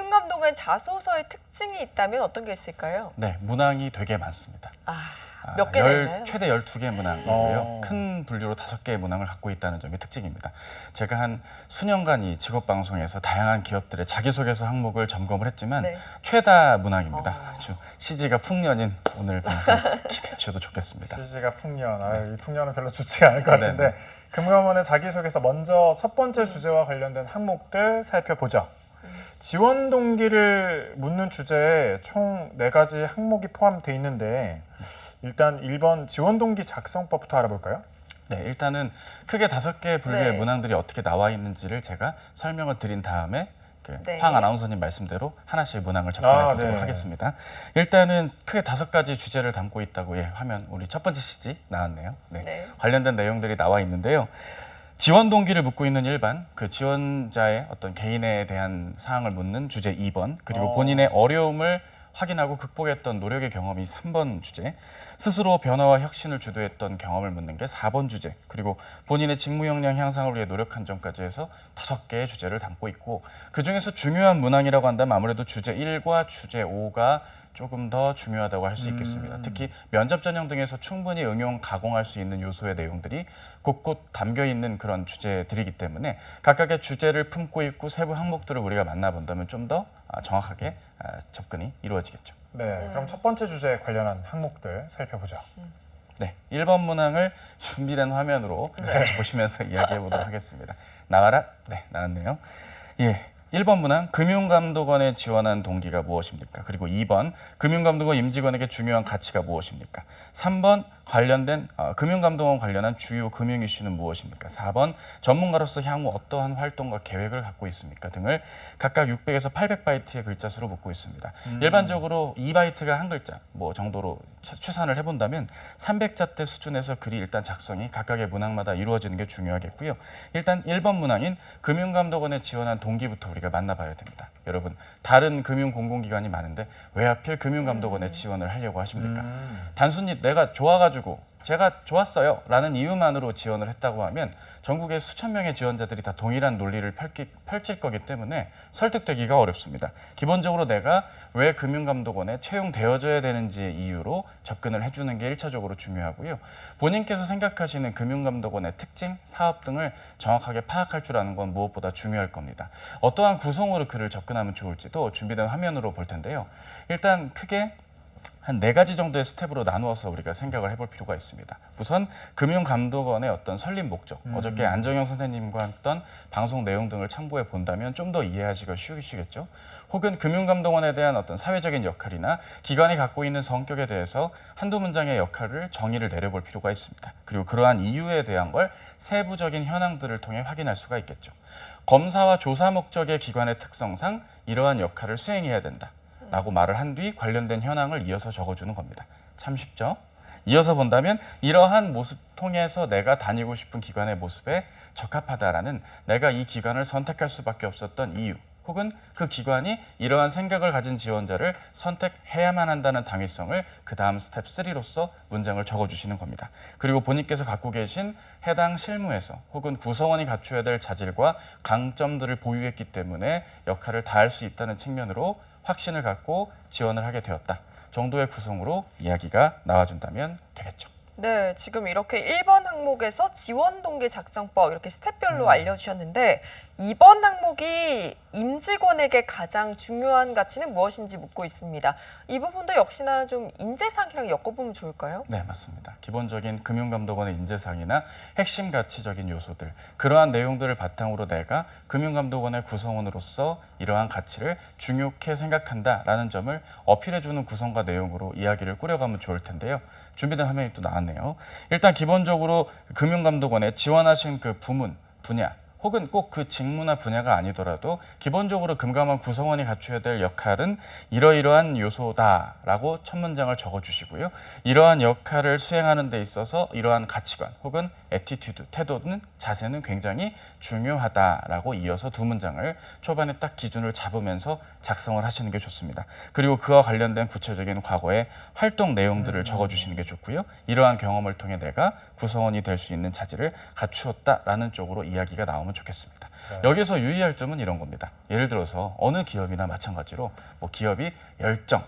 금융감독원 자소서의 특징이 있다면 어떤 게 있을까요? 네, 문항이 되게 많습니다. 아, 아, 몇 개나 열- 있나요? 최대 12개 문항이고요. 어. 큰 분류로 5개의 문항을 갖고 있다는 점이 특징입니다. 제가 한 수년간 이 직업방송에서 다양한 기업들의 자기소개서 항목을 점검을 했지만 네. 최다 문항입니다. 어. 아주 CG가 풍년인 오늘 방송 기대해 주셔도 좋겠습니다. CG가 풍년. 아, 이 풍년은 별로 좋지 않을 것 같은데 네, 네. 금감원의 자기소개서 먼저 첫 번째 주제와 관련된 항목들 살펴보죠. 지원 동기를 묻는 주제에 총 네 가지 항목이 포함되어 있는데 일단 1번 지원 동기 작성법부터 알아볼까요? 네, 일단은 크게 다섯 개의 분류의 네. 문항들이 어떻게 나와 있는지를 제가 설명을 드린 다음에 그 네. 황 아나운서님 말씀대로 하나씩 문항을 접근해 아, 보도록 네. 하겠습니다. 일단은 크게 다섯 가지 주제를 담고 있다고 예, 화면 우리 첫 번째 CG 나왔네요. 네. 네. 관련된 내용들이 나와 있는데요. 지원 동기를 묻고 있는 일반 그 지원자의 어떤 개인에 대한 사항을 묻는 주제 2번 그리고 어. 본인의 어려움을 확인하고 극복했던 노력의 경험이 3번 주제 스스로 변화와 혁신을 주도했던 경험을 묻는 게 4번 주제 그리고 본인의 직무 역량 향상을 위해 노력한 점까지 해서 다섯 개의 주제를 담고 있고 그 중에서 중요한 문항이라고 한다면 아무래도 주제 1과 주제 5가 조금 더 중요하다고 할 수 있겠습니다. 음. 특히 면접 전형 등에서 충분히 응용 가공할 수 있는 요소의 내용들이 곳곳 담겨 있는 그런 주제들이기 때문에 각각의 주제를 품고 있고 세부 항목들을 우리가 만나본다면 좀 더 정확하게 아, 접근이 이루어지겠죠. 네, 그럼 첫 번째 주제에 관련한 항목들 살펴보죠. 네, 1번 문항을 준비된 화면으로 같이 보시면서 이야기해 보도록 하겠습니다. 나와라? 네, 나왔네요. 예. 1번 문항 금융감독원에 지원한 동기가 무엇입니까? 그리고 2번 금융감독원 임직원에게 중요한 가치가 무엇입니까? 3번 관련된 어, 금융감독원 관련한 주요 금융 이슈는 무엇입니까? 4번 전문가로서 향후 어떠한 활동과 계획을 갖고 있습니까? 등을 각각 600에서 800바이트의 글자 수로 묻고 있습니다. 일반적으로 2바이트가 한 글자 뭐 정도로 차- 추산을 해본다면 300자대 수준에서 글이 일단 작성이 각각의 문항마다 이루어지는 게 중요하겠고요. 일단 1번 문항인 금융감독원에 지원한 동기부터 우리가 만나봐야 됩니다. 여러분 다른 금융 공공기관이 많은데 왜 하필 금융감독원에 지원을 하려고 하십니까? 음. 단순히 내가 좋아가지고 제가 좋았어요 라는 이유만으로 지원을 했다고 하면 전국의 수천 명의 지원자들이 다 동일한 논리를 펼기, 펼칠 거기 때문에 설득되기가 어렵습니다. 기본적으로 내가 왜 금융감독원에 채용되어져야 되는지의 이유로 접근을 해주는 게 일차적으로 중요하고요. 본인께서 생각하시는 금융감독원의 특징, 사업 등을 정확하게 파악할 줄 아는 건 무엇보다 중요할 겁니다. 어떠한 구성으로 그를 접근하면 좋을지도 준비된 화면으로 볼 텐데요. 일단 크게 한 네 가지 정도의 스텝으로 나누어서 우리가 생각을 해볼 필요가 있습니다. 우선 금융감독원의 어떤 설립 목적, 음. 어저께 안정영 선생님과 했던 방송 내용 등을 참고해 본다면 좀 더 이해하시기가 쉬우시겠죠. 혹은 금융감독원에 대한 어떤 사회적인 역할이나 기관이 갖고 있는 성격에 대해서 한두 문장의 역할을 정의를 내려볼 필요가 있습니다. 그리고 그러한 이유에 대한 걸 세부적인 현황들을 통해 확인할 수가 있겠죠. 검사와 조사 목적의 기관의 특성상 이러한 역할을 수행해야 된다. 라고 말을 한 뒤 관련된 현황을 이어서 적어주는 겁니다. 참 쉽죠? 이어서 본다면 이러한 모습 통해서 내가 다니고 싶은 기관의 모습에 적합하다라는 내가 이 기관을 선택할 수밖에 없었던 이유 혹은 그 기관이 이러한 생각을 가진 지원자를 선택해야만 한다는 당위성을 그 다음 스텝 3로서 문장을 적어주시는 겁니다. 그리고 본인께서 갖고 계신 해당 실무에서 혹은 구성원이 갖춰야 될 자질과 강점들을 보유했기 때문에 역할을 다할 수 있다는 측면으로 확신을 갖고 지원을 하게 되었다 정도의 구성으로 이야기가 나와준다면 되겠죠. 네, 지금 이렇게 1번 항목에서 지원 동기 작성법 이렇게 스텝별로 음. 알려주셨는데 2번 항목이 임직원에게 가장 중요한 가치는 무엇인지 묻고 있습니다. 이 부분도 역시나 좀 인재상이랑 엮어보면 좋을까요? 네, 맞습니다. 기본적인 금융감독원의 인재상이나 핵심 가치적인 요소들, 그러한 내용들을 바탕으로 내가 금융감독원의 구성원으로서 이러한 가치를 중요하게 생각한다라는 점을 어필해주는 구성과 내용으로 이야기를 꾸려가면 좋을 텐데요. 준비된 화면이 또 나왔네요. 일단 기본적으로 금융감독원에 지원하신 그 부문, 분야, 혹은 꼭 그 직무나 분야가 아니더라도 기본적으로 금감원 구성원이 갖춰야 될 역할은 이러이러한 요소다라고 첫 문장을 적어주시고요. 이러한 역할을 수행하는 데 있어서 이러한 가치관 혹은 에티튜드, 태도는 자세는 굉장히 중요하다라고 이어서 두 문장을 초반에 딱 기준을 잡으면서 작성을 하시는 게 좋습니다. 그리고 그와 관련된 구체적인 과거의 활동 내용들을 적어주시는 게 좋고요. 이러한 경험을 통해 내가 구성원이 될 수 있는 자질을 갖추었다라는 쪽으로 이야기가 나오면 좋겠습니다. 네. 여기서 유의할 점은 이런 겁니다. 예를 들어서 어느 기업이나 마찬가지로 뭐 기업이 열정,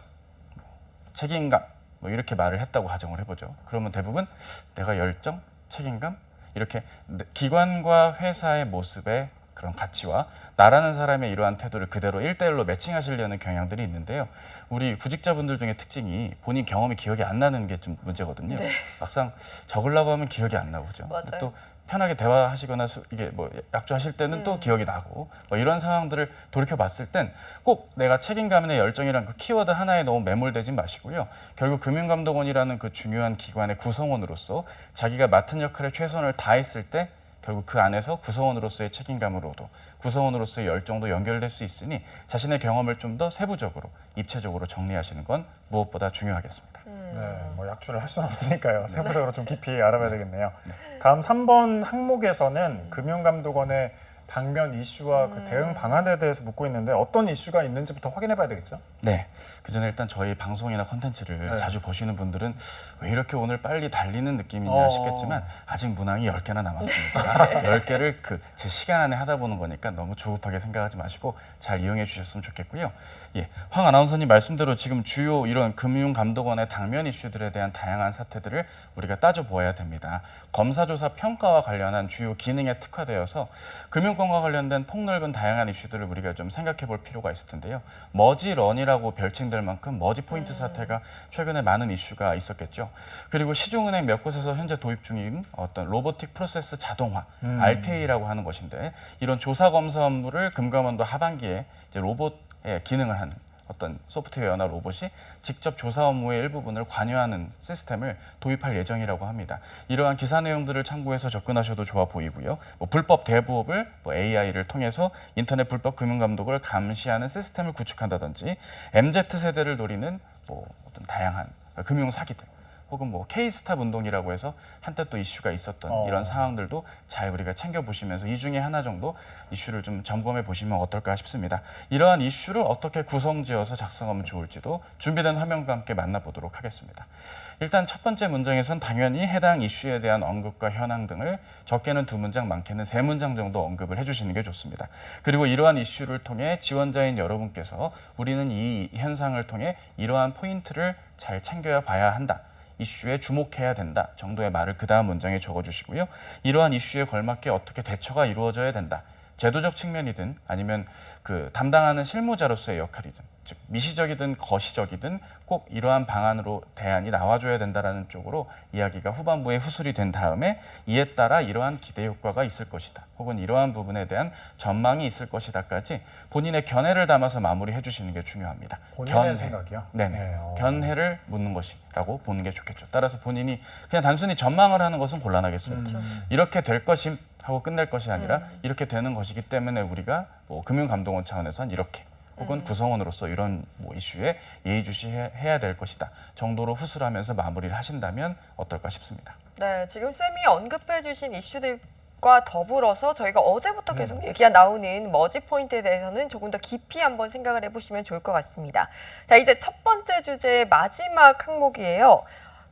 책임감 뭐 이렇게 말을 했다고 가정을 해보죠. 그러면 대부분 내가 열정, 책임감 이렇게 내- 기관과 회사의 모습의 그런 가치와 나라는 사람의 이러한 태도를 그대로 일대일로 매칭하시려는 경향들이 있는데요. 우리 구직자분들 중에 특징이 본인 경험이 기억이 안 나는 게 좀 문제거든요. 네. 막상 적으려고 하면 기억이 안 나오죠. 맞아요. 또 편하게 대화하시거나 수- 이게 뭐 약주하실 때는 또 음. 기억이 나고 뭐 이런 상황들을 돌이켜 봤을 땐 꼭 내가 책임감이나 열정이란 그 키워드 하나에 너무 매몰되지 마시고요. 결국 금융감독원이라는 그 중요한 기관의 구성원으로서 자기가 맡은 역할에 최선을 다했을 때 결국 그 안에서 구성원으로서의 책임감으로도 구성원으로서의 열정도 연결될 수 있으니 자신의 경험을 좀 더 세부적으로 입체적으로 정리하시는 건 무엇보다 중요하겠습니다. 음. 네, 뭐 약주를 할 수는 없으니까요. 세부적으로 좀 깊이 알아봐야 되겠네요. 다음 3번 항목에서는 금융감독원의 당면 이슈와 그 대응 방안에 대해서 묻고 있는데 어떤 이슈가 있는지부터 확인해 봐야 되겠죠? 네. 그 전에 일단 저희 방송이나 컨텐츠를 네. 자주 보시는 분들은 왜 이렇게 오늘 빨리 달리는 느낌이냐 어. 싶겠지만 아직 문항이 10개나 남았습니다. 10개를 그 제 시간 안에 하다 보는 거니까 너무 조급하게 생각하지 마시고 잘 이용해 주셨으면 좋겠고요. 예. 황 아나운서님 말씀대로 지금 주요 이런 금융감독원의 당면 이슈들에 대한 다양한 사태들을 우리가 따져 보아야 됩니다. 검사조사 평가와 관련한 주요 기능에 특화되어서 금융권과 관련된 폭넓은 다양한 이슈들을 우리가 좀 생각해 볼 필요가 있을 텐데요. 머지런이라 고 별칭될 만큼 머지 포인트 사태가 최근에 많은 이슈가 있었겠죠. 그리고 시중은행 몇 곳에서 현재 도입 중인 어떤 로보틱 프로세스 자동화, 음. RPA라고 하는 것인데 이런 조사 검사 업무를 금감원도 하반기에 이제 로봇의 기능을 하는 어떤 소프트웨어나 로봇이 직접 조사 업무의 일부분을 관여하는 시스템을 도입할 예정이라고 합니다. 이러한 기사 내용들을 참고해서 접근하셔도 좋아 보이고요. 뭐 불법 대부업을 뭐 AI를 통해서 인터넷 불법 금융 감독을 감시하는 시스템을 구축한다든지 MZ 세대를 노리는 뭐 어떤 다양한 금융 사기들 혹은 뭐 K스탑 운동이라고 해서 한때 또 이슈가 있었던 어. 이런 상황들도 잘 우리가 챙겨 보시면서 이 중에 하나 정도 이슈를 좀 점검해 보시면 어떨까 싶습니다. 이러한 이슈를 어떻게 구성지어서 작성하면 좋을지도 준비된 화면과 함께 만나보도록 하겠습니다. 일단 첫 번째 문장에선 당연히 해당 이슈에 대한 언급과 현황 등을 적게는 두 문장, 많게는 세 문장 정도 언급을 해주시는 게 좋습니다. 그리고 이러한 이슈를 통해 지원자인 여러분께서 우리는 이 현상을 통해 이러한 포인트를 잘 챙겨야 봐야 한다. 이슈에 주목해야 된다 정도의 말을 그 다음 문장에 적어주시고요. 이러한 이슈에 걸맞게 어떻게 대처가 이루어져야 된다. 제도적 측면이든 아니면 그 담당하는 실무자로서의 역할이든 즉 미시적이든 거시적이든 꼭 이러한 방안으로 대안이 나와줘야 된다라는 쪽으로 이야기가 후반부에 후술이 된 다음에 이에 따라 이러한 기대 효과가 있을 것이다 혹은 이러한 부분에 대한 전망이 있을 것이다까지 본인의 견해를 담아서 마무리해 주시는 게 중요합니다. 본인의 견해. 생각이요? 네네. 네, 어. 견해를 묻는 것이라고 보는 게 좋겠죠. 따라서 본인이 그냥 단순히 전망을 하는 것은 곤란하겠습니다. 음. 이렇게 될 것임 하고 끝낼 것이 아니라 이렇게 되는 것이기 때문에 우리가 뭐 금융감독원 차원에선 이렇게 혹은 구성원으로서 이런 뭐 이슈에 예의주시해야 될 것이다 정도로 후술하면서 마무리를 하신다면 어떨까 싶습니다. 네, 지금 쌤이 언급해 주신 이슈들 과 더불어서 저희가 어제부터 계속 얘기가 나오는 머지 포인트에 대해서는 조금 더 깊이 한번 생각을 해보시면 좋을 것 같습니다. 자, 이제 첫 번째 주제의 마지막 항목이에요.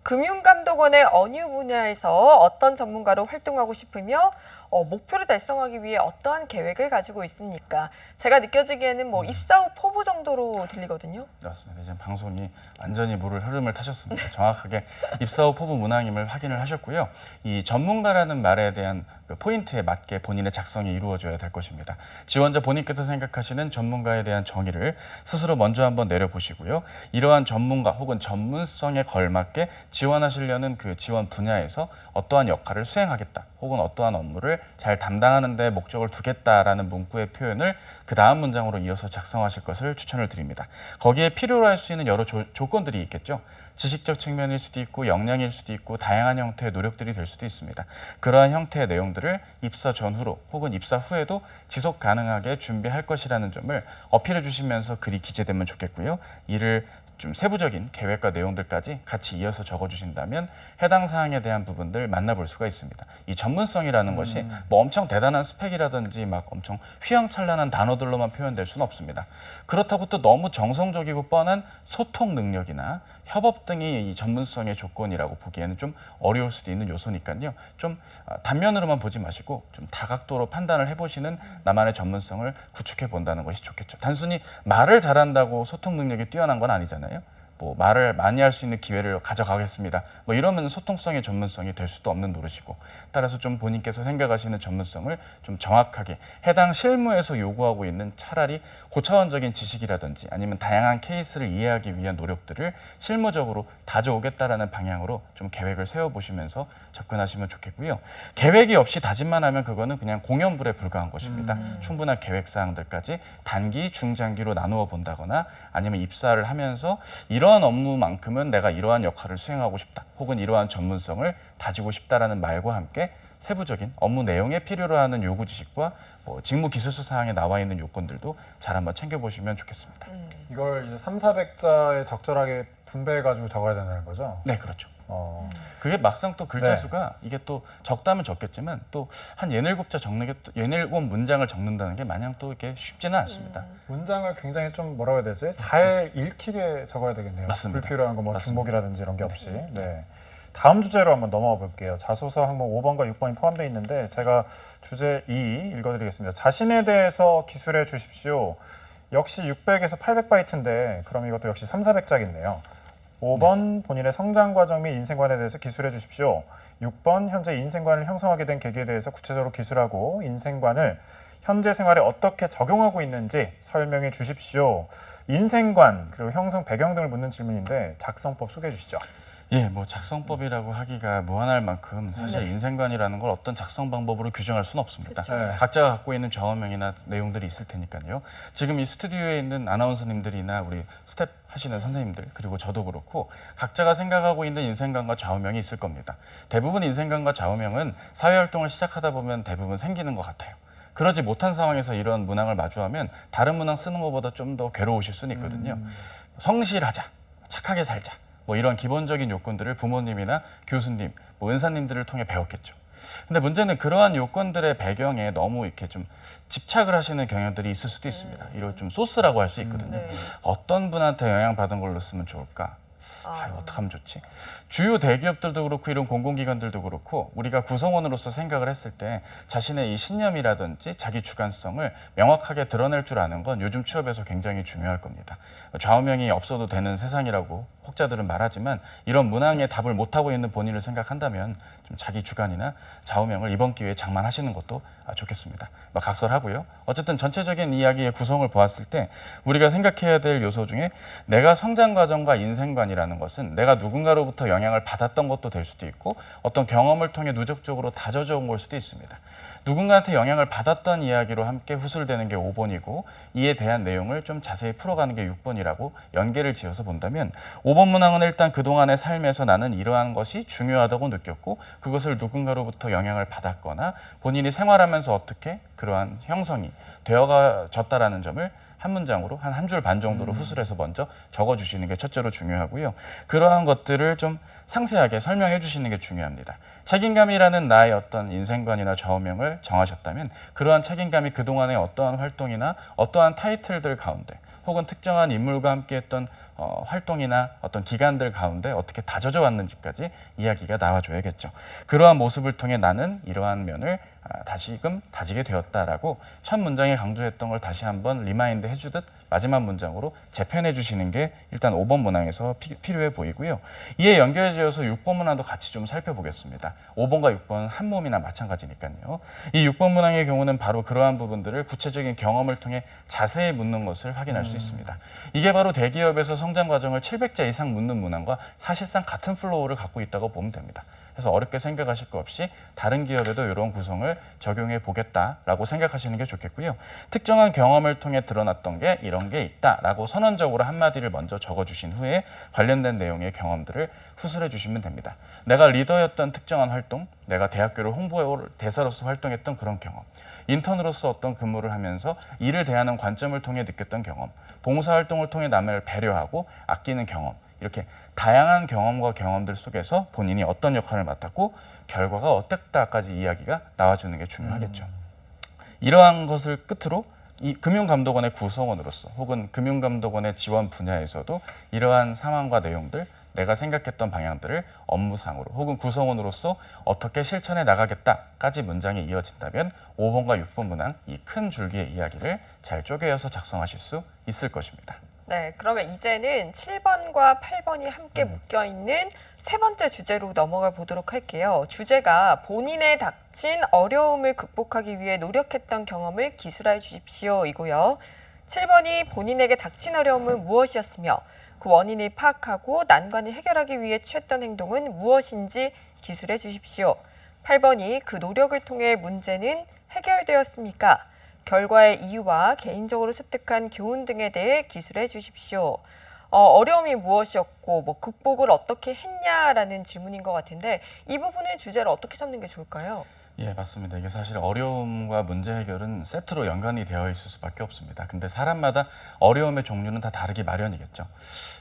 금융감독원의 어느 분야에서 어떤 전문가로 활동하고 싶으며 어, 목표를 달성하기 위해 어떠한 계획을 가지고 있습니까? 제가 느껴지기에는 뭐 입사 후 포부 정도로 들리거든요. 맞습니다. 이제 방송이 완전히 물을 흐름을 타셨습니다. 정확하게 입사 후 포부 문항임을 확인을 하셨고요. 이 전문가라는 말에 대한 그 포인트에 맞게 본인의 작성이 이루어져야 될 것입니다. 지원자 본인께서 생각하시는 전문가에 대한 정의를 스스로 먼저 한번 내려보시고요. 이러한 전문가 혹은 전문성에 걸맞게 지원하시려는 그 지원 분야에서 어떠한 역할을 수행하겠다 혹은 어떠한 업무를 잘 담당하는 데 목적을 두겠다라는 문구의 표현을 그 다음 문장으로 이어서 작성하실 것을 추천을 드립니다. 거기에 필요로 할 수 있는 여러 조, 조건들이 있겠죠. 지식적 측면일 수도 있고 역량일 수도 있고 다양한 형태의 노력들이 될 수도 있습니다. 그러한 형태의 내용들을 입사 전후로 혹은 입사 후에도 지속 가능하게 준비할 것이라는 점을 어필해 주시면서 글이 기재되면 좋겠고요. 이를 좀 세부적인 계획과 내용들까지 같이 이어서 적어주신다면 해당 사항에 대한 부분들 만나볼 수가 있습니다. 이 전문성이라는 것이 뭐 엄청 대단한 스펙이라든지 막 엄청 휘황찬란한 단어들로만 표현될 수는 없습니다. 그렇다고 또 너무 정성적이고 뻔한 소통 능력이나 협업 등이 이 전문성의 조건이라고 보기에는 좀 어려울 수도 있는 요소니까요. 좀 아, 단면으로만 보지 마시고 좀 다각도로 판단을 해보시는 나만의 전문성을 구축해 본다는 것이 좋겠죠. 단순히 말을 잘한다고 소통 능력이 뛰어난 건 아니잖아요. 뭐 말을 많이 할 수 있는 기회를 가져가겠습니다. 뭐 이러면 소통성의 전문성이 될 수도 없는 노릇이고 따라서 좀 본인께서 생각하시는 전문성을 좀 정확하게 해당 실무에서 요구하고 있는 차라리 고차원적인 지식이라든지 아니면 다양한 케이스를 이해하기 위한 노력들을 실무적으로 다져오겠다라는 방향으로 좀 계획을 세워보시면서 접근하시면 좋겠고요. 계획이 없이 다짐만 하면 그거는 그냥 공연불에 불과한 것입니다. 충분한 계획 사항들까지 단기, 중장기로 나누어 본다거나 아니면 입사를 하면서 이 러한 업무만큼은 내가 이러한 역할을 수행하고 싶다. 혹은 이러한 전문성을 다지고 싶다라는 말과 함께 세부적인 업무 내용에 필요로 하는 요구 지식과 뭐 직무 기술서 사항에 나와 있는 요건들도 잘 한번 챙겨보시면 좋겠습니다. 이걸 이제 3, 400자에 적절하게 분배해 가지고 적어야 된다는 거죠. 네, 그렇죠. 어. 그게 막상 또 글자 네. 수가 이게 또 적다면 적겠지만 또 한 예닐곱 자 적는 게 또- 예닐곱 문장을 적는다는 게 마냥 또 이렇게 쉽지는 않습니다. 문장을 굉장히 좀 뭐라고 해야 되지? 잘 읽히게 적어야 되겠네요. 맞습니다. 불필요한 거 뭐 맞습니다. 중복이라든지 이런 게 없이. 네. 다음 주제로 한번 넘어가 볼게요. 자소서 항목 5번과 6번이 포함되어 있는데 제가 주제 2 읽어드리겠습니다. 자신에 대해서 기술해 주십시오. 역시 600에서 800바이트인데 그럼 이것도 역시 3, 400자겠네요. 5번 본인의 성장 과정 및 인생관에 대해서 기술해 주십시오. 6번 현재 인생관을 형성하게 된 계기에 대해서 구체적으로 기술하고 인생관을 현재 생활에 어떻게 적용하고 있는지 설명해 주십시오. 인생관 그리고 형성 배경 등을 묻는 질문인데 작성법 소개해 주시죠. 예, 뭐 작성법이라고 하기가 무한할 만큼 사실 네. 인생관이라는 걸 어떤 작성 방법으로 규정할 수는 없습니다. 네. 각자가 갖고 있는 좌우명이나 내용들이 있을 테니까요. 지금 이 스튜디오에 있는 아나운서님들이나 우리 스텝 하시는 선생님들 그리고 저도 그렇고 각자가 생각하고 있는 인생관과 좌우명이 있을 겁니다. 대부분 인생관과 좌우명은 사회 활동을 시작하다 보면 대부분 생기는 것 같아요. 그러지 못한 상황에서 이런 문항을 마주하면 다른 문항 쓰는 것보다 좀 더 괴로우실 수는 있거든요. 성실하자, 착하게 살자, 뭐 이런 기본적인 요건들을 부모님이나 교수님, 뭐 은사님들을 통해 배웠겠죠. 근데 문제는 그러한 요건들의 배경에 너무 이렇게 좀 집착을 하시는 경향들이 있을 수도 있습니다. 이걸 좀 소스라고 할 수 있거든요. 네. 어떤 분한테 영향 받은 걸로 쓰면 좋을까? 아, 어떻게 하면 좋지? 주요 대기업들도 그렇고 이런 공공기관들도 그렇고 우리가 구성원으로서 생각을 했을 때 자신의 이 신념이라든지 자기 주관성을 명확하게 드러낼 줄 아는 건 요즘 취업에서 굉장히 중요할 겁니다. 좌우명이 없어도 되는 세상이라고 혹자들은 말하지만 이런 문항에 답을 못하고 있는 본인을 생각한다면 좀 자기 주관이나 좌우명을 이번 기회에 장만하시는 것도 아, 좋겠습니다. 뭐 각설하고요. 어쨌든 전체적인 이야기의 구성을 보았을 때 우리가 생각해야 될 요소 중에 내가 성장 과정과 인생관이라는 것은 내가 누군가로부터 영향을 받았던 것도 될 수도 있고 어떤 경험을 통해 누적적으로 다져져 온 걸 수도 있습니다. 누군가한테 영향을 받았던 이야기로 함께 후술되는 게 5번이고 이에 대한 내용을 좀 자세히 풀어가는 게 6번이라고 연계를 지어서 본다면 5번 문항은 일단 그동안의 삶에서 나는 이러한 것이 중요하다고 느꼈고 그것을 누군가로부터 영향을 받았거나 본인이 생활하면서 어떻게 그러한 형성이 되어가졌다라는 점을 한 문장으로 한 한 줄 반 정도로 후술해서 먼저 적어 주시는 게 첫째로 중요하고요. 그러한 것들을 좀 상세하게 설명해 주시는 게 중요합니다. 책임감이라는 나의 어떤 인생관이나 좌우명을 정하셨다면 그러한 책임감이 그동안의 어떠한 활동이나 어떠한 타이틀들 가운데 혹은 특정한 인물과 함께 했던 어, 활동이나 어떤 기간들 가운데 어떻게 다져져 왔는지까지 이야기가 나와줘야겠죠. 그러한 모습을 통해 나는 이러한 면을 아, 다시금 다지게 되었다라고 첫 문장에 강조했던 걸 다시 한번 리마인드 해주듯 마지막 문장으로 재편해 주시는 게 일단 5번 문항에서 피- 필요해 보이고요. 이에 연결지어서 6번 문항도 같이 좀 살펴보겠습니다. 5번과 6번 한 몸이나 마찬가지니까요. 이 6번 문항의 경우는 바로 그러한 부분들을 구체적인 경험을 통해 자세히 묻는 것을 확인할 수 있습니다. 이게 바로 대기업에서 성장 과정을 700자 이상 묻는 문항과 사실상 같은 플로우를 갖고 있다고 보면 됩니다. 그래서 어렵게 생각하실 거 없이 다른 기업에도 이런 구성을 적용해 보겠다라고 생각하시는 게 좋겠고요. 특정한 경험을 통해 드러났던 게 이런 게 있다라고 선언적으로 한마디를 먼저 적어주신 후에 관련된 내용의 경험들을 후술해 주시면 됩니다. 내가 리더였던 특정한 활동, 내가 대학교를 홍보 대사로서 활동했던 그런 경험, 인턴으로서 어떤 근무를 하면서 일을 대하는 관점을 통해 느꼈던 경험, 봉사활동을 통해 남을 배려하고 아끼는 경험, 이렇게 다양한 경험과 경험들 속에서 본인이 어떤 역할을 맡았고 결과가 어땠다까지 이야기가 나와주는 게 중요하겠죠. 이러한 것을 끝으로 이 금융감독원의 구성원으로서 혹은 금융감독원의 지원 분야에서도 이러한 상황과 내용들 내가 생각했던 방향들을 업무상으로 혹은 구성원으로서 어떻게 실천해 나가겠다까지 문장이 이어진다면 5번과 6번 문항 이 큰 줄기의 이야기를 잘 쪼개어서 작성하실 수 있을 것입니다. 네, 그러면 이제는 7번과 8번이 함께 묶여 있는 세 번째 주제로 넘어가 보도록 할게요. 주제가 본인의 닥친 어려움을 극복하기 위해 노력했던 경험을 기술해 주십시오 이고요. 7번이 본인에게 닥친 어려움은 무엇이었으며 그 원인을 파악하고 난관을 해결하기 위해 취했던 행동은 무엇인지 기술해 주십시오. 8번이 그 노력을 통해 문제는 해결되었습니까? 결과의 이유와 개인적으로 습득한 교훈 등에 대해 기술해 주십시오. 어, 려움이 무엇이었고 뭐 극복을 어떻게 했냐라는 질문인 것 같은데 이 부분의 주제를 어떻게 삼는 게 좋을까요? 예, 맞습니다. 이게 사실 어려움과 문제 해결은 세트로 연관이 되어 있을 수밖에 없습니다. 근데 사람마다 어려움의 종류는 다 다르기 마련이겠죠.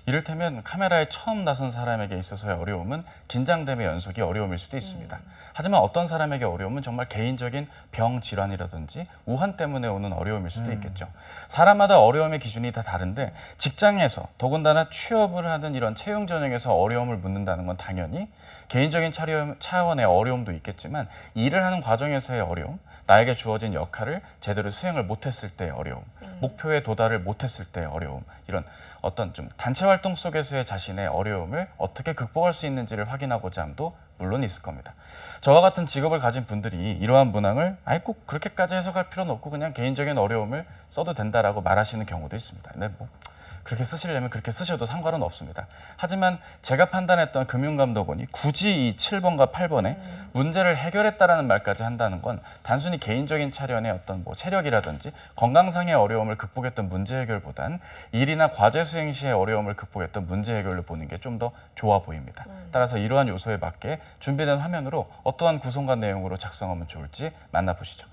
이를테면 카메라에 처음 나선 사람에게 있어서의 어려움은 긴장됨의 연속이 어려움일 수도 있습니다. 하지만 어떤 사람에게 어려움은 정말 개인적인 병 질환이라든지 우한 때문에 오는 어려움일 수도 있겠죠. 사람마다 어려움의 기준이 다 다른데 직장에서 더군다나 취업을 하는 이런 채용 전형에서 어려움을 묻는다는 건 당연히 개인적인 차려- 차원의 어려움도 있겠지만 일을 하는 과정에서의 어려움, 나에게 주어진 역할을 제대로 수행을 못했을 때의 어려움, 목표에 도달을 못했을 때의 어려움, 이런 어떤 좀 단체 활동 속에서의 자신의 어려움을 어떻게 극복할 수 있는지를 확인하고자 함도 물론 있을 겁니다. 저와 같은 직업을 가진 분들이 이러한 문항을 아예 꼭 그렇게까지 해석할 필요는 없고 그냥 개인적인 어려움을 써도 된다라고 말하시는 경우도 있습니다. 근데 뭐 그렇게 쓰시려면 그렇게 쓰셔도 상관은 없습니다. 하지만 제가 판단했던 금융감독원이 굳이 이 7번과 8번에 문제를 해결했다라는 말까지 한다는 건 단순히 개인적인 차련의 어떤 뭐 체력이라든지 건강상의 어려움을 극복했던 문제 해결보단 일이나 과제 수행 시의 어려움을 극복했던 문제 해결로 보는 게 좀 더 좋아 보입니다. 따라서 이러한 요소에 맞게 준비된 화면으로 어떠한 구성과 내용으로 작성하면 좋을지 만나보시죠.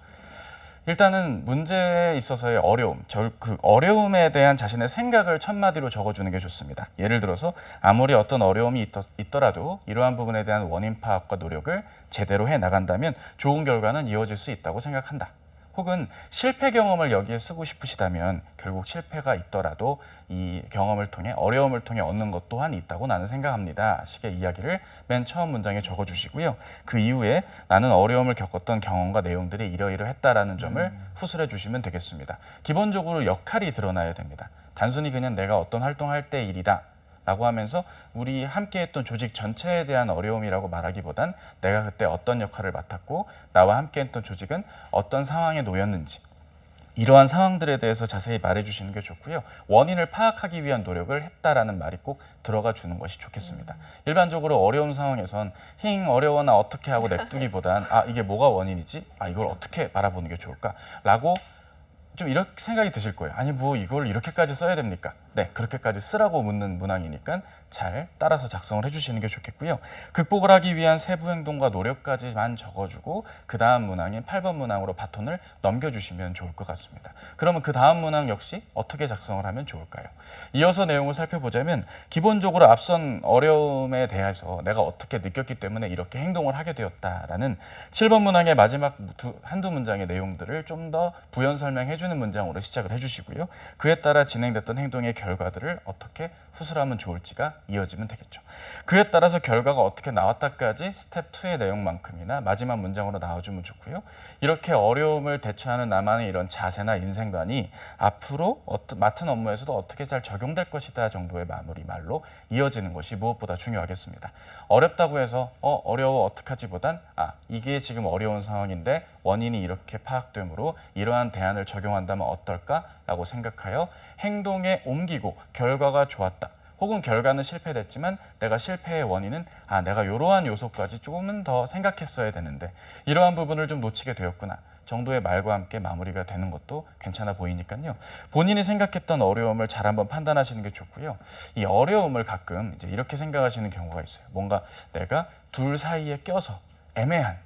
일단은 문제에 있어서의 어려움, 절, 그 어려움에 대한 자신의 생각을 첫 마디로 적어주는 게 좋습니다. 예를 들어서 아무리 어떤 어려움이 있더, 있더 라도 이러한 부분에 대한 원인 파악과 노력을 제대로 해 나간다면 좋은 결과는 이어질 수 있다고 생각한다. 혹은 실패 경험을 여기에 쓰고 싶으시다면 결국 실패가 있더라도 이 경험을 통해 어려움을 통해 얻는 것 또한 있다고 나는 생각합니다. 식의 이야기를 맨 처음 문장에 적어 주시고요. 그 이후에 나는 어려움을 겪었던 경험과 내용들이 이러이러했다라는 점을 후술해 주시면 되겠습니다. 기본적으로 역할이 드러나야 됩니다. 단순히 그냥 내가 어떤 활동할 때 일이다. 라고 하면서 우리 함께 했던 조직 전체에 대한 어려움이라고 말하기보단 내가 그때 어떤 역할을 맡았고 나와 함께 했던 조직은 어떤 상황에 놓였는지 이러한 상황들에 대해서 자세히 말해주시는 게 좋고요. 원인을 파악하기 위한 노력을 했다라는 말이 꼭 들어가 주는 것이 좋겠습니다. 일반적으로 어려운 상황에선 힝 어려워나 어떻게 하고 냅두기보단 아 이게 뭐가 원인이지? 아 이걸 어떻게 바라보는 게 좋을까?라고 좀 이렇게 생각이 드실 거예요. 아니 뭐 이걸 이렇게까지 써야 됩니까? 네, 그렇게까지 쓰라고 묻는 문항이니까 잘 따라서 작성을 해주시는 게 좋겠고요. 극복을 하기 위한 세부 행동과 노력까지만 적어주고 그 다음 문항인 8번 문항으로 바톤을 넘겨주시면 좋을 것 같습니다. 그러면 그 다음 문항 역시 어떻게 작성을 하면 좋을까요? 이어서 내용을 살펴보자면 기본적으로 앞선 어려움에 대해서 내가 어떻게 느꼈기 때문에 이렇게 행동을 하게 되었다라는 7번 문항의 마지막 두, 한두 문장의 내용들을 좀 더 부연 설명해 주는 문장으로 시작을 해주시고요. 그에 따라 진행됐던 행동의 결 과들을 어떻게 후술하면 좋을지가 이어지면 되겠죠. 그에 따라서 결과가 어떻게 나왔다까지 스텝 2의 내용만큼이나 마지막 문장으로 나와주면 좋고요. 이렇게 어려움을 대처하는 나만의 이런 자세나 인생관이 앞으로 맡은 업무에서도 어떻게 잘 적용될 것이다 정도의 마무리 말로 이어지는 것이 무엇보다 중요하겠습니다. 어렵다고 해서 어 어려워 어떡하지보단 아 이게 지금 어려운 상황인데 원인이 이렇게 파악되므로 이러한 대안을 적용한다면 어떨까 라고 생각하여 행동에 옮기고 결과가 좋았다. 혹은 결과는 실패됐지만 내가 실패의 원인은 아 내가 이러한 요소까지 조금은 더 생각했어야 되는데 이러한 부분을 좀 놓치게 되었구나. 정도의 말과 함께 마무리가 되는 것도 괜찮아 보이니까요. 본인이 생각했던 어려움을 잘 한번 판단하시는 게 좋고요. 이 어려움을 가끔 이제 이렇게 생각하시는 경우가 있어요. 뭔가 내가 둘 사이에 껴서 애매한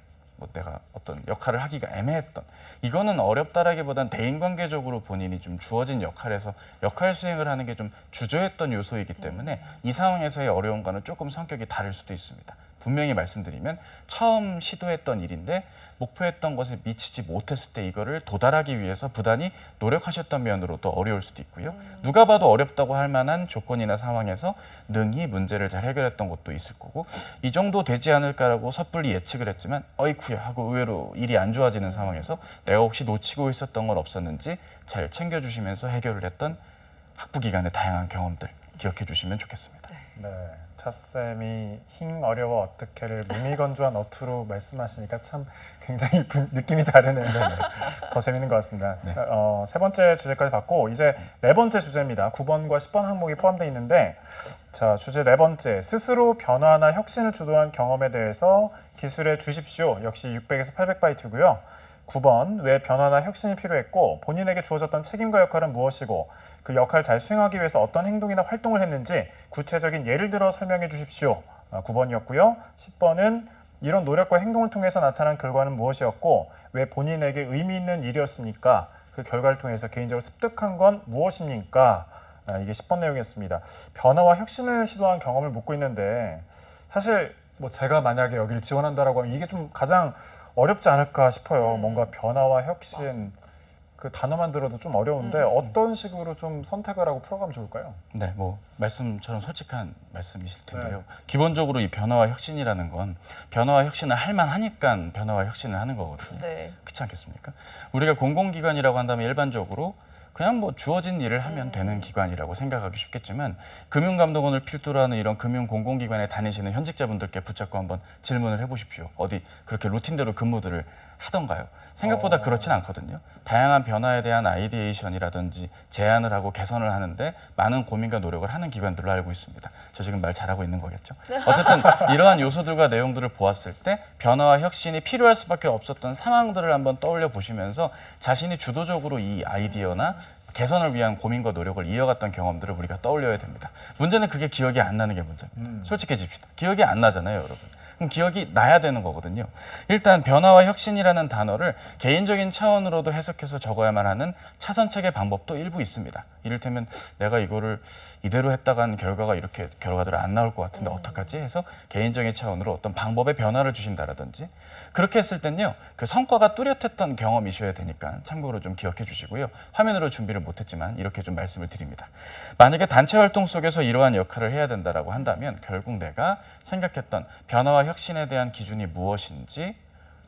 뭐 내가 어떤 역할을 하기가 애매했던 이거는 어렵다라기보단 대인관계적으로 본인이 좀 주어진 역할에서 역할 수행을 하는 게 좀 주저했던 요소이기 때문에 이 상황에서의 어려움과는 조금 성격이 다를 수도 있습니다. 분명히 말씀드리면 처음 시도했던 일인데 목표했던 것에 미치지 못했을 때 이거를 도달하기 위해서 부단히 노력하셨던 면으로도 어려울 수도 있고요. 누가 봐도 어렵다고 할 만한 조건이나 상황에서 능히 문제를 잘 해결했던 것도 있을 거고 이 정도 되지 않을까라고 섣불리 예측을 했지만 어이쿠야 하고 의외로 일이 안 좋아지는 상황에서 내가 혹시 놓치고 있었던 건 없었는지 잘 챙겨주시면서 해결을 했던 학부 기간의 다양한 경험들 기억해 주시면 좋겠습니다. 네, 차쌤이 힝 어려워 어떻게를 무미건조한 어투로 말씀하시니까 참 굉장히 분- 느낌이 다르네요. 네, 네. 더 재밌는 것 같습니다. 네. 자, 어, 세 번째 주제까지 봤고 이제 네 번째 주제입니다. 9번과 10번 항목이 포함되어 있는데 자 주제 네 번째 스스로 변화나 혁신을 주도한 경험에 대해서 기술해 주십시오. 역시 600에서 800바이트고요. 9번 왜 변화나 혁신이 필요했고 본인에게 주어졌던 책임과 역할은 무엇이고 그 역할 잘 수행하기 위해서 어떤 행동이나 활동을 했는지 구체적인 예를 들어 설명해 주십시오. 아, 9번이었고요. 10번은 이런 노력과 행동을 통해서 나타난 결과는 무엇이었고 왜 본인에게 의미 있는 일이었습니까? 그 결과를 통해서 개인적으로 습득한 건 무엇입니까? 아, 이게 10번 내용이었습니다. 변화와 혁신을 시도한 경험을 묻고 있는데 사실 뭐 제가 만약에 여기를 지원한다라고 하면 이게 좀 가장 어렵지 않을까 싶어요. 음. 뭔가 변화와 혁신 그 단어만 들어도 좀 어려운데 음. 어떤 식으로 좀 선택을 하고 풀어가면 좋을까요? 네, 뭐 말씀처럼 솔직한 말씀이실 텐데요. 네. 기본적으로 이 변화와 혁신이라는 건 변화와 혁신을 할 만하니까 변화와 혁신을 하는 거거든요. 네. 그렇지 않겠습니까? 우리가 공공기관이라고 한다면 일반적으로 그냥 뭐 주어진 일을 하면 음. 되는 기관이라고 생각하기 쉽겠지만 금융감독원을 필두로 하는 이런 금융 공공기관에 다니시는 현직자분들께 붙잡고 한번 질문을 해보십시오. 어디 그렇게 루틴대로 근무들을 하던가요? 생각보다 어. 그렇진 않거든요. 다양한 변화에 대한 아이디에이션이라든지 제안을 하고 개선을 하는데 많은 고민과 노력을 하는 기관들로 알고 있습니다. 저 지금 말 잘하고 있는 거겠죠? 어쨌든 이러한 요소들과 내용들을 보았을 때 변화와 혁신이 필요할 수밖에 없었던 상황들을 한번 떠올려 보시면서 자신이 주도적으로 이 아이디어나 개선을 위한 고민과 노력을 이어갔던 경험들을 우리가 떠올려야 됩니다. 문제는 그게 기억이 안 나는 게 문제입니다. 음. 솔직해집시다. 기억이 안 나잖아요, 여러분. 기억이 나야 되는 거거든요. 일단 변화와 혁신이라는 단어를 개인적인 차원으로도 해석해서 적어야만 하는 차선책의 방법도 일부 있습니다. 이를테면 내가 이거를 이대로 했다간 결과가 이렇게 결과들이 안 나올 것 같은데 어떡하지 해서 개인적인 차원으로 어떤 방법의 변화를 주신다라든지 그렇게 했을 땐요 그 성과가 뚜렷했던 경험이셔야 되니까 참고로 좀 기억해 주시고요 화면으로 준비를 못했지만 이렇게 좀 말씀을 드립니다 만약에 단체 활동 속에서 이러한 역할을 해야 된다라고 한다면 결국 내가 생각했던 변화와 혁신에 대한 기준이 무엇인지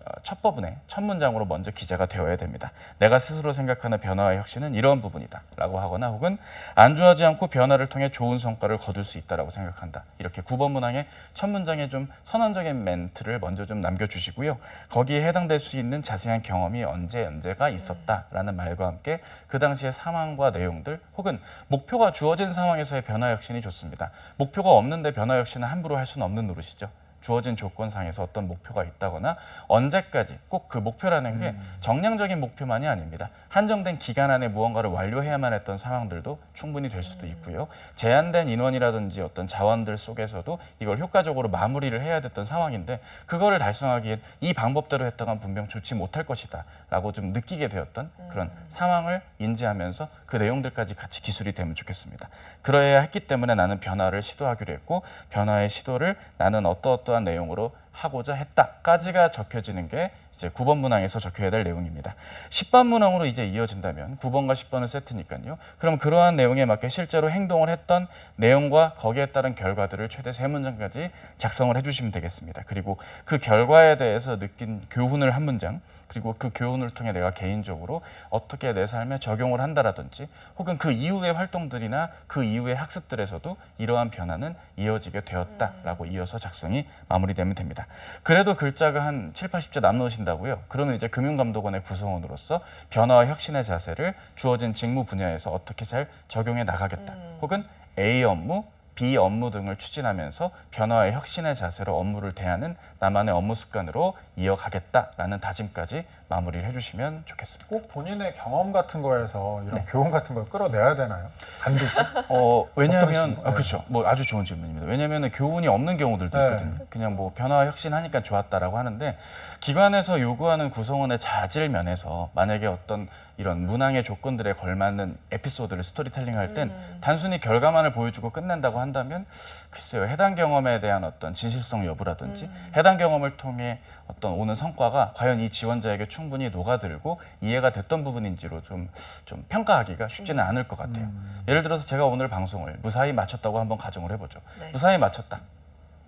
어, 첫 부분에 첫 문장으로 먼저 기재가 되어야 됩니다. 내가 스스로 생각하는 변화와 혁신은 이러한 부분이다라고 하거나 혹은 안주하지 않고 변화를 통해 좋은 성과를 거둘 수 있다라고 생각한다. 이렇게 9번 문항의 첫 문장에 좀 선언적인 멘트를 먼저 좀 남겨주시고요. 거기에 해당될 수 있는 자세한 경험이 언제 언제가 있었다라는 말과 함께 그 당시의 상황과 내용들 혹은 목표가 주어진 상황에서의 변화 혁신이 좋습니다. 목표가 없는데 변화 혁신을 함부로 할 수는 없는 노릇이죠. 주어진 조건상에서 어떤 목표가 있다거나 언제까지 꼭 그 목표라는 게 정량적인 목표만이 아닙니다. 한정된 기간 안에 무언가를 완료해야만 했던 상황들도 충분히 될 수도 있고요. 제한된 인원이라든지 어떤 자원들 속에서도 이걸 효과적으로 마무리를 해야 됐던 상황인데 그거를 달성하기엔 이 방법대로 했다간 분명 좋지 못할 것이다라고 좀 느끼게 되었던 그런 상황을 인지하면서 그 내용들까지 같이 기술이 되면 좋겠습니다. 그러해야 했기 때문에 나는 변화를 시도하기로 했고 변화의 시도를 나는 어떠어떠한 내용으로 하고자 했다까지가 적혀지는 게 이제 9번 문항에서 적혀야 될 내용입니다. 10번 문항으로 이제 이어진다면 9번과 10번은 세트니까요. 그럼 그러한 내용에 맞게 실제로 행동을 했던 내용과 거기에 따른 결과들을 최대 세 문장까지 작성을 해주시면 되겠습니다. 그리고 그 결과에 대해서 느낀 교훈을 한 문장, 그리고 그 교훈을 통해 내가 개인적으로 어떻게 내 삶에 적용을 한다라든지 혹은 그 이후의 활동들이나 그 이후의 학습들에서도 이러한 변화는 이어지게 되었다라고 이어서 작성이 마무리되면 됩니다. 그래도 글자가 한 7, 80자 남으신다고요. 그러면 이제 금융감독원의 구성원으로서 변화와 혁신의 자세를 주어진 직무 분야에서 어떻게 잘 적용해 나가겠다. 혹은 A 업무, 비업무 등을 추진하면서 변화의 혁신의 자세로 업무를 대하는 나만의 업무 습관으로 이어가겠다라는 다짐까지 마무리를 해주시면 좋겠습니다. 꼭 본인의 경험 같은 거에서 이런 교훈 같은 걸 끌어내야 되나요? 반드시? 어 왜냐하면? 아, 그렇죠. 뭐 아주 좋은 질문입니다. 왜냐하면 교훈이 없는 경우들도 네. 있거든요. 그냥 뭐 변화 혁신하니까 좋았다라고 하는데 기관에서 요구하는 구성원의 자질 면에서 만약에 어떤 이런 문항의 조건들에 걸맞는 에피소드를 스토리텔링 할땐 단순히 결과만을 보여주고 끝낸다고 한다면 글쎄요 해당 경험에 대한 어떤 진실성 여부라든지 해당 경험을 통해 어떤 오는 성과가 과연 이 지원자에게 충분히 녹아들고 이해가 됐던 부분인지로 좀, 좀 평가하기가 쉽지는 않을 것 같아요. 예를 들어서 제가 오늘 방송을 무사히 마쳤다고 한번 가정을 해보죠. 네. 무사히 마쳤다.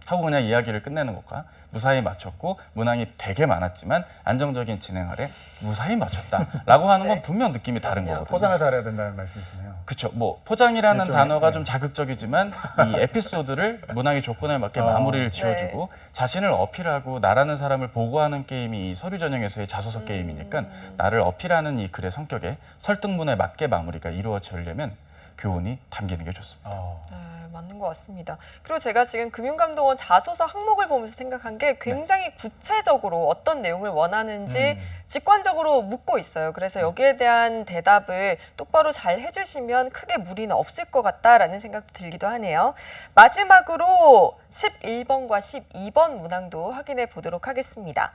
하고 그냥 이야기를 끝내는 것과 무사히 마쳤고 문항이 되게 많았지만 안정적인 진행 아래 무사히 마쳤다라고 하는 건 네. 분명 느낌이 다른 그럼요. 거거든요. 포장을 잘해야 된다는 말씀이시네요. 그렇죠. 뭐 포장이라는 일종의, 단어가 네. 좀 자극적이지만 이 에피소드를 문학의 조건에 맞게 어. 마무리를 네. 지어주고 자신을 어필하고 나라는 사람을 보고하는 게임이 이 서류 전형에서의 자소서 음. 게임이니까 나를 어필하는 이 글의 성격에 설득문에 맞게 마무리가 이루어지려면 교훈이 담기는 게 좋습니다. 어. 네, 맞는 것 같습니다. 그리고 제가 지금 금융감독원 자소서 항목을 보면서 생각한 게 굉장히 구체적으로 어떤 내용을 원하는지 음. 직관적으로 묻고 있어요. 그래서 여기에 대한 대답을 똑바로 잘 해주시면 크게 무리는 없을 것 같다라는 생각도 들기도 하네요. 마지막으로 11번과 12번 문항도 확인해 보도록 하겠습니다.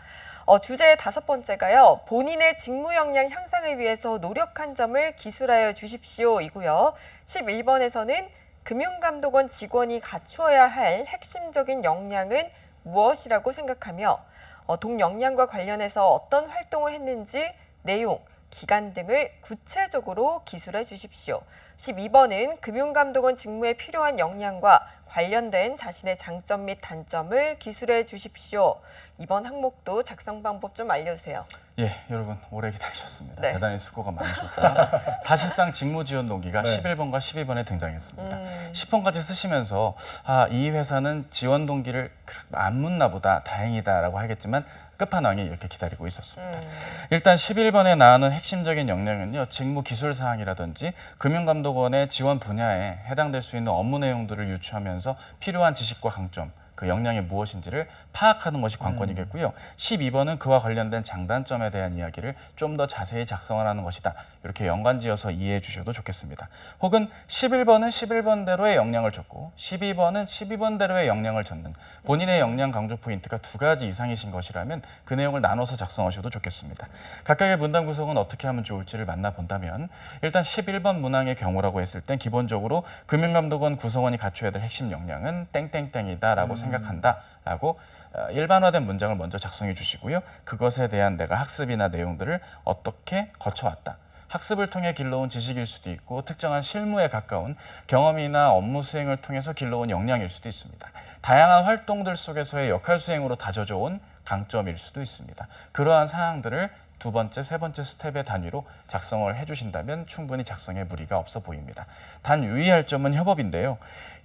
어, 주제 다섯 번째가요. 본인의 직무 역량 향상을 위해서 노력한 점을 기술하여 주십시오 이고요. 11번에서는 금융감독원 직원이 갖추어야 할 핵심적인 역량은 무엇이라고 생각하며 어, 동역량과 관련해서 어떤 활동을 했는지 내용, 기간 등을 구체적으로 기술해 주십시오. 12번은 금융감독원 직무에 필요한 역량과 관련된 자신의 장점 및 단점을 기술해 주십시오. 이번 항목도 작성 방법 좀 알려주세요. 예, 여러분 오래 기다리셨습니다. 네. 대단히 수고가 많으셨고요. 사실상 직무 지원 동기가 네. 11번과 12번에 등장했습니다. 음. 10번까지 쓰시면서 아, 이 회사는 지원 동기를 안 묻나 보다 다행이다라고 하겠지만 끝판왕이 이렇게 기다리고 있었습니다. 음. 일단 11번에 나오는 핵심적인 역량은요. 직무 기술 사항이라든지 금융감독원의 지원 분야에 해당될 수 있는 업무 내용들을 유추하면서 필요한 지식과 강점 그 역량이 무엇인지를 파악하는 것이 관건이겠고요. 12번은 그와 관련된 장단점에 대한 이야기를 좀 더 자세히 작성하라는 것이다. 이렇게 연관지어서 이해해 주셔도 좋겠습니다. 혹은 11번은 11번대로의 역량을 적고 12번은 12번대로의 역량을 적는 본인의 역량 강조 포인트가 두 가지 이상이신 것이라면 그 내용을 나눠서 작성하셔도 좋겠습니다. 각각의 문단 구성은 어떻게 하면 좋을지를 만나본다면 일단 11번 문항의 경우라고 했을 땐 기본적으로 금융감독원 구성원이 갖춰야 될 핵심 역량은 땡땡땡이다라고 생각한다라고 어, 일반화된 문장을 먼저 작성해 주시고요. 그것에 대한 내가 학습이나 내용들을 어떻게 거쳐왔다. 학습을 통해 길러온 지식일 수도 있고 특정한 실무에 가까운 경험이나 업무 수행을 통해서 길러온 역량일 수도 있습니다. 다양한 활동들 속에서의 역할 수행으로 다져져 온 강점일 수도 있습니다. 그러한 사항들을 두 번째, 세 번째 스텝의 단위로 작성을 해주신다면 충분히 작성에 무리가 없어 보입니다. 단 유의할 점은 협업인데요.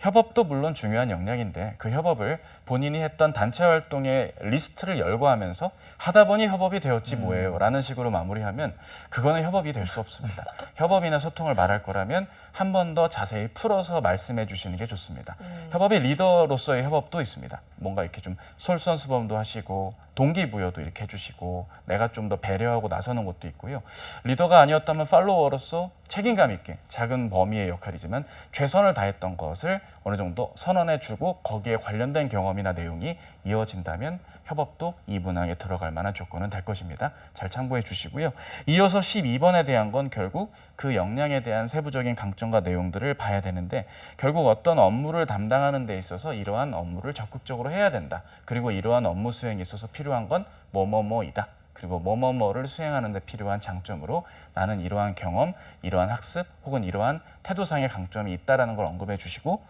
협업도 물론 중요한 역량인데 그 협업을 본인이 했던 단체 활동의 리스트를 열거하면서 하다 보니 협업이 되었지 뭐예요 라는 식으로 마무리하면 그거는 협업이 될 수 없습니다. 협업이나 소통을 말할 거라면 한 번 더 자세히 풀어서 말씀해 주시는 게 좋습니다. 협업의 리더로서의 협업도 있습니다. 뭔가 이렇게 좀 솔선수범도 하시고 동기부여도 이렇게 해주시고 내가 좀 더 배려하고 나서는 것도 있고요. 리더가 아니었다면 팔로워로서 책임감 있게 작은 범위의 역할이지만 최선을 다했던 것을 어느 정도 선언해 주고 거기에 관련된 경험이나 내용이 이어진다면 협업도 이 문항에 들어갈 만한 조건은 될 것입니다. 잘 참고해 주시고요. 이어서 12번에 대한 건 결국 그 역량에 대한 세부적인 강점과 내용들을 봐야 되는데 결국 어떤 업무를 담당하는 데 있어서 이러한 업무를 적극적으로 해야 된다. 그리고 이러한 업무 수행에 있어서 필요한 건 뭐뭐뭐이다. 그리고 뭐뭐뭐를 수행하는 데 필요한 장점으로 나는 이러한 경험, 이러한 학습 혹은 이러한 태도상의 강점이 있다라는 걸 언급해 주시고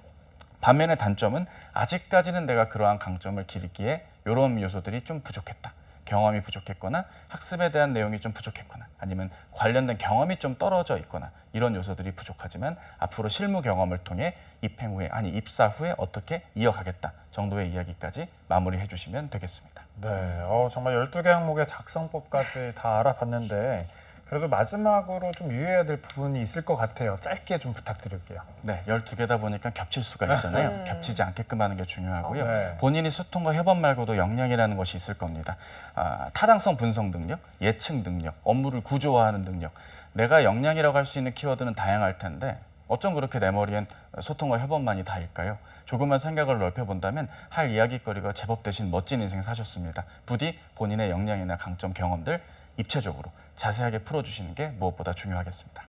반면에 단점은 아직까지는 내가 그러한 강점을 기르기에 이런 요소들이 좀 부족했다. 경험이 부족했거나 학습에 대한 내용이 좀 부족했거나 아니면 관련된 경험이 좀 떨어져 있거나 이런 요소들이 부족하지만 앞으로 실무 경험을 통해 입행 후에 아니 입사 후에 어떻게 이어가겠다 정도의 이야기까지 마무리해 주시면 되겠습니다. 네, 어, 정말 12개 항목의 작성법까지 다 알아봤는데 그래도 마지막으로 좀 유의해야 될 부분이 있을 것 같아요. 짧게 좀 부탁드릴게요. 네, 12개다 보니까 겹칠 수가 있잖아요. 음. 겹치지 않게끔 하는 게 중요하고요. 네. 본인이 소통과 협업 말고도 역량이라는 것이 있을 겁니다. 아, 타당성 분석 능력, 예측 능력, 업무를 구조화하는 능력. 내가 역량이라고 할 수 있는 키워드는 다양할 텐데 어쩜 그렇게 내 머리엔 소통과 협업만이 다일까요? 조금만 생각을 넓혀본다면 할 이야기거리가 제법 되신 멋진 인생 사셨습니다. 부디 본인의 역량이나 강점, 경험들 입체적으로 자세하게 풀어주시는 게 무엇보다 중요하겠습니다.